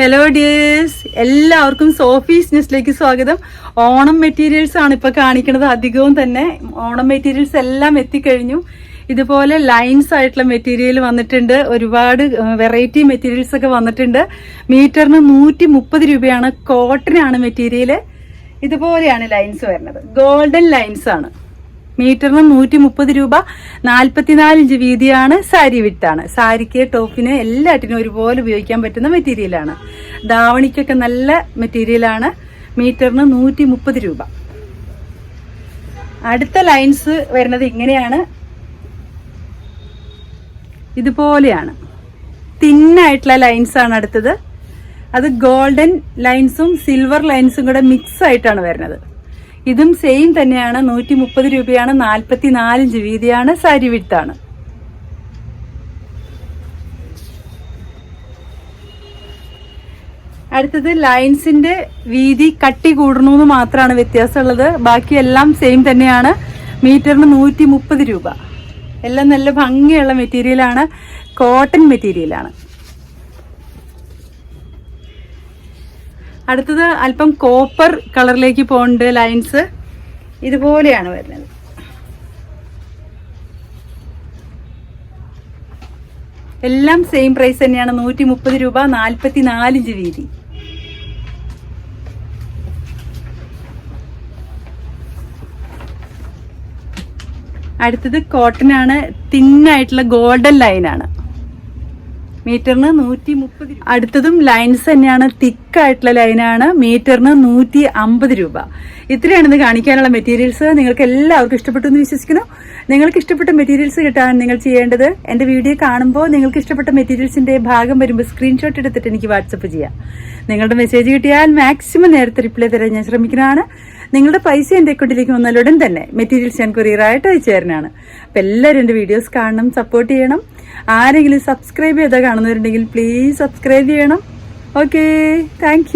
Hello dears എല്ലാവർക്കും Sophie's ന്യൂസിലേക്ക് സ്വാഗതം. ഓണം മെറ്റീരിയൽസ് ആണ് ഇപ്പൊ കാണിക്കുന്നത്. അധികവും തന്നെ ഓണം മെറ്റീരിയൽസ് എല്ലാം എത്തിക്കഴിഞ്ഞു. ഇതുപോലെ ലൈൻസ് ആയിട്ടുള്ള മെറ്റീരിയൽ വന്നിട്ടുണ്ട്. ഒരുപാട് വെറൈറ്റി മെറ്റീരിയൽസ് ഒക്കെ വന്നിട്ടുണ്ട്. മീറ്ററിന് നൂറ്റി മുപ്പത് രൂപയാണ് കോട്ടനാണ് മെറ്റീരിയൽ ഇതുപോലെയാണ് ലൈൻസ് വരുന്നത്. ഗോൾഡൻ ലൈൻസ് ആണ്. മീറ്ററിന് നൂറ്റി മുപ്പത് രൂപ നാൽപ്പത്തിനാല് ഇഞ്ച് വീതിയാണ് സാരി വിട്ടാണ് സാരിക്ക് ടോപ്പിന് എല്ലാറ്റിനും ഒരുപോലെ ഉപയോഗിക്കാൻ പറ്റുന്ന മെറ്റീരിയലാണ്. ധാവണിക്കൊക്കെ നല്ല മെറ്റീരിയലാണ്. മീറ്ററിന് നൂറ്റി മുപ്പത് രൂപ. അടുത്ത ലൈൻസ് വരുന്നത് ഇങ്ങനെയാണ്. ഇതുപോലെയാണ്. തിന്നായിട്ടുള്ള ലൈൻസ് ആണ് അടുത്തത്. അത് ഗോൾഡൻ ലൈൻസും സിൽവർ ലൈൻസും കൂടെ മിക്സ് ആയിട്ടാണ് വരുന്നത്. ഇതും സെയിം തന്നെയാണ്. നൂറ്റി മുപ്പത് രൂപയാണ് നാൽപ്പത്തി നാലിഞ്ച് വീതിയാണ് സാരി വിട്ടാണ് അടുത്തത് ലൈൻസിന്റെ വീതി കട്ടി കൂടണു എന്ന് മാത്രമാണ് വ്യത്യാസമുള്ളത്. ബാക്കിയെല്ലാം സെയിം തന്നെയാണ്. മീറ്ററിന് നൂറ്റി മുപ്പത് രൂപ. എല്ലാം നല്ല ഭംഗിയുള്ള മെറ്റീരിയലാണ് കോട്ടൺ മെറ്റീരിയലാണ് അടുത്തത് അല്പം കോപ്പർ കളറിലേക്ക് പോകുന്നുണ്ട് ലൈൻസ്. ഇതുപോലെയാണ് വരുന്നത്. എല്ലാം സെയിം പ്രൈസ് തന്നെയാണ്. നൂറ്റി മുപ്പത് രൂപ നാൽപ്പത്തി നാലിഞ്ച് വീതി. അടുത്തത് കോട്ടൺ ആണ് തിന്നായിട്ടുള്ള ഗോൾഡൻ ലൈനാണ്. മീറ്ററിന് നൂറ്റി മുപ്പത് അടുത്തതും ലൈൻസ് തന്നെയാണ് തിക്കായിട്ടുള്ള ലൈനാണ് മീറ്ററിന് നൂറ്റി അമ്പത് രൂപ. ഇത്രയാണ് ഇത് കാണിക്കാനുള്ള മെറ്റീരിയൽസ് നിങ്ങൾക്ക് എല്ലാവർക്കും ഇഷ്ടപ്പെട്ടു എന്ന് വിശ്വസിക്കുന്നു. നിങ്ങൾക്ക് ഇഷ്ടപ്പെട്ട മെറ്റീരിയൽസ് കിട്ടാൻ നിങ്ങൾ ചെയ്യേണ്ടത് എന്റെ വീഡിയോ കാണുമ്പോൾ നിങ്ങൾക്ക് ഇഷ്ടപ്പെട്ട മെറ്റീരിയൽസിന്റെ ഭാഗം വരുമ്പോൾ സ്ക്രീൻഷോട്ട് എടുത്തിട്ട് എനിക്ക് വാട്സപ്പ് ചെയ്യാം. നിങ്ങളുടെ മെസ്സേജ് കിട്ടിയാൽ മാക്സിമം നേരത്തെ റിപ്ലൈ തരാൻ ഞാൻ ശ്രമിക്കുന്നതാണ്. നിങ്ങളുടെ പൈസ എന്റെ അക്കൗണ്ടിലേക്ക് വന്നാൽ ഉടൻ തന്നെ മെറ്റീരിയൽസ് ഞാൻ കൊറിയറായിട്ട് അയച്ചു തരുന്നതാണ് അപ്പം എല്ലാവരും എന്റെ വീഡിയോസ് കാണണം സപ്പോർട്ട് ചെയ്യണം. ആരെങ്കിലും സബ്സ്ക്രൈബ് ചെയ്താൽ കാണുന്നവരുണ്ടെങ്കിൽ പ്ലീസ് സബ്സ്ക്രൈബ് ചെയ്യണം. Okay thank